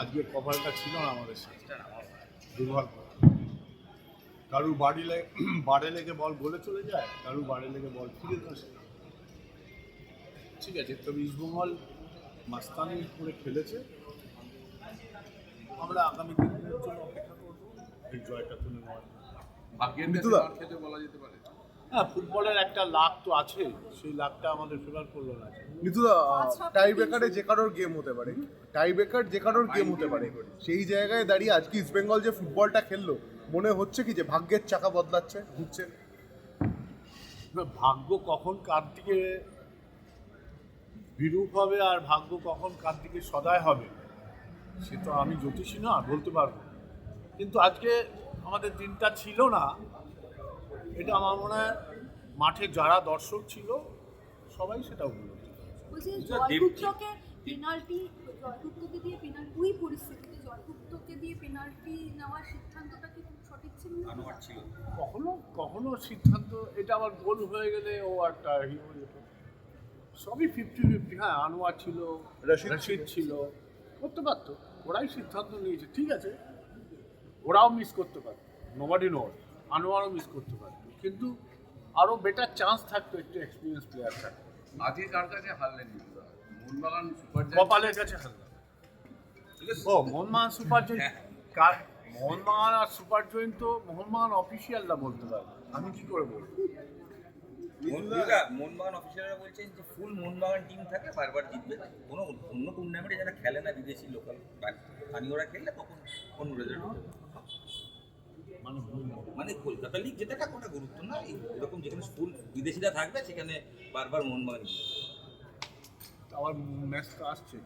আজকে কপালটা ছিল না আমাদের সাথে। দুর্ভাগ্য। কারুর বাড়ি লেগে বাড়ে লেগে বল গোলে চলে যায় কারুর বাড়ে লেগে বল ফিরে আসে। ঠিক আছে তবে ইস্টবেঙ্গল মাস্তানি করে খেলেছে। আমরা আগামী দিনের জন্য অপেক্ষা করব। এই জয়টা তুলে নেওয়ার ভাগ্যের বলা যেতে পারে। হ্যাঁ ফুটবলের একটা লাখ তো আছে সেই লাখটা আমাদের ফেভার করল না। মিতুদা টাই ব্রেকারে যে কারোর গেম হতে পারে টাই ব্রেকার যে কারোর গেম হতে পারে সেই জায়গায় দাঁড়িয়ে আজকে ইস্ট বেঙ্গল যে ফুটবলটা খেললো মনে হচ্ছে কি যে ভাগ্যের চাকা বদলাচ্ছে ঘুরছে? এবার ভাগ্য কখন কার দিকে বিরূপ হবে আর ভাগ্য কখন কার দিকে সদায় হবে সে তো আমি জ্যোতিষী না বলতে পারব। কিন্তু আজকে আমাদের দিনটা ছিল না এটা আমার মনে হয় মাঠে যারা দর্শক ছিল সবাই সেটা উপলব্ধি করে। বলছি আচ্ছা, জয়গুপ্তকে পেনাল্টি জয়গুপ্তকে দিয়ে পেনাল্টি ওই পরিস্থিতিতে জয়গুপ্তকে দিয়ে পেনাল্টি নেওয়ার সিদ্ধান্তটা কি সঠিক ছিল আনোয়ার ছিল। কখনো কখনো সিদ্ধান্ত এটা আবার গোল হয়ে গেলে ও একটা হিরো সবই ফিফটি ফিফটি হ্যাঁ আনোয়ার ছিল রশিদ ছিল। করতে পারতো ওরাই সিদ্ধান্ত নিয়েছে ঠিক আছে। ওরাও মিস করতে পারতো নোবাডি নোট আনোয়ারও মিস করতে পারতো। কিন্তু আরও বেটার চান্স থাকতো একটু এক্সপিরিয়েন্স প্লেয়ার থাকতো আজকে কার কাছে হারলেন মোহনবাগান সুপার কপালের কাছে হারলাম ও মোহনবাগান সুপার জয়েন্ট কার মোহনবাগান আর সুপার জয়েন্ট তো মোহনবাগান অফিসিয়ালরা বলতে পারবে আমি কি করে বলব? মোহনবাগান অফিসাররা বলছেন যে ফুল মোহনবাগান টিম থাকে বারবার জিতবে। কোনো অন্য টুর্নামেন্টে যারা খেলে না বিদেশি লোকাল স্থানীয়রা খেললে তখন কোন রেজাল্ট হবে মানে বুঝলাম। মানে কলকাতা লিগ যেটা কোনো গুরুত্ব না। এরকম যেখানে স্কুল বিদেশিরা থাকবে, সেখানে বারবার মোহনবাগান আমার ম্যাচটা আসছে।